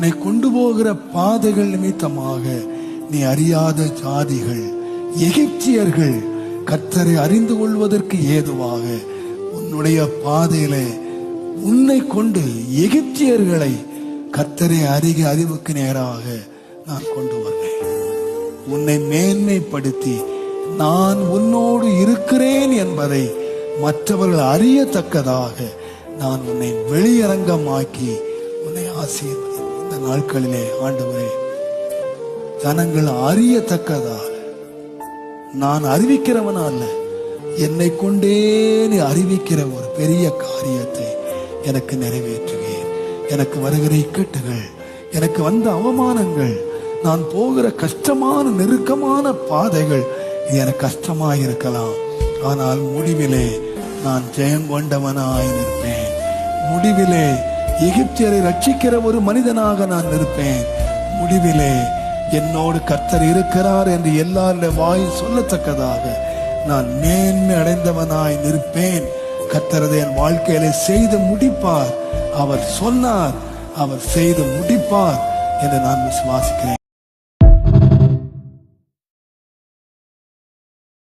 உன்னை கொண்டு போகிற பாதைகள் நிமித்தமாக நீ அறியாத ஜாதிகள் எகிப்தியர்கள் கர்த்தரை அறிந்து கொள்வதற்கு ஏதுவாக உன்னுடைய பாதையிலே உன்னை கொண்டு எகிப்தியர்களை கர்த்தரை அறிக அறிவுக்கு நேராக நான் கொண்டு வருவேன். உன்னை மேன்மைப்படுத்தி நான் உன்னோடு இருக்கிறேன் என்பதை மற்றவர்கள் அறியத்தக்கதாக நான் உன்னை வெளியரங்கமாக்கி உன்னை ஆசீர்வதி நாட்களிலே ஆண்டவரே ஜனங்கள் அறியத்தக்கதால் நான் அறிவிக்கிறவனா அல்ல என்னை கொண்டே நீ அறிவிக்கிற ஒரு பெரிய காரியத்தை எனக்கு நிறைவேற்றுவேன். எனக்கு வருகிற இக்கட்டுகள் எனக்கு வந்த அவமானங்கள் நான் போகிற கஷ்டமான நெருக்கமான பாதைகள் எனக்கு கஷ்டமாய் இருக்கலாம் ஆனால் முடிவிலே நான் ஜெயம் கொண்டவனாய் நிற்பேன். முடிவிலே எகிப்தியரை ரட்சிக்கிற ஒரு மனிதனாக நான் இருப்பேன். முடிவிலே என்னோடு கர்த்தர் இருக்கிறார் என்று எல்லாருடைய வாய் சொல்லத்தக்கதாக நான் மேன்மை அடைந்தவனாய் நிற்பேன். கர்த்தரது என் வாழ்க்கையிலே செய்து முடிப்பார். அவர் சொன்னார் அவர் செய்து முடிப்பார் என்று நான் விசுவாசிக்கிறேன்.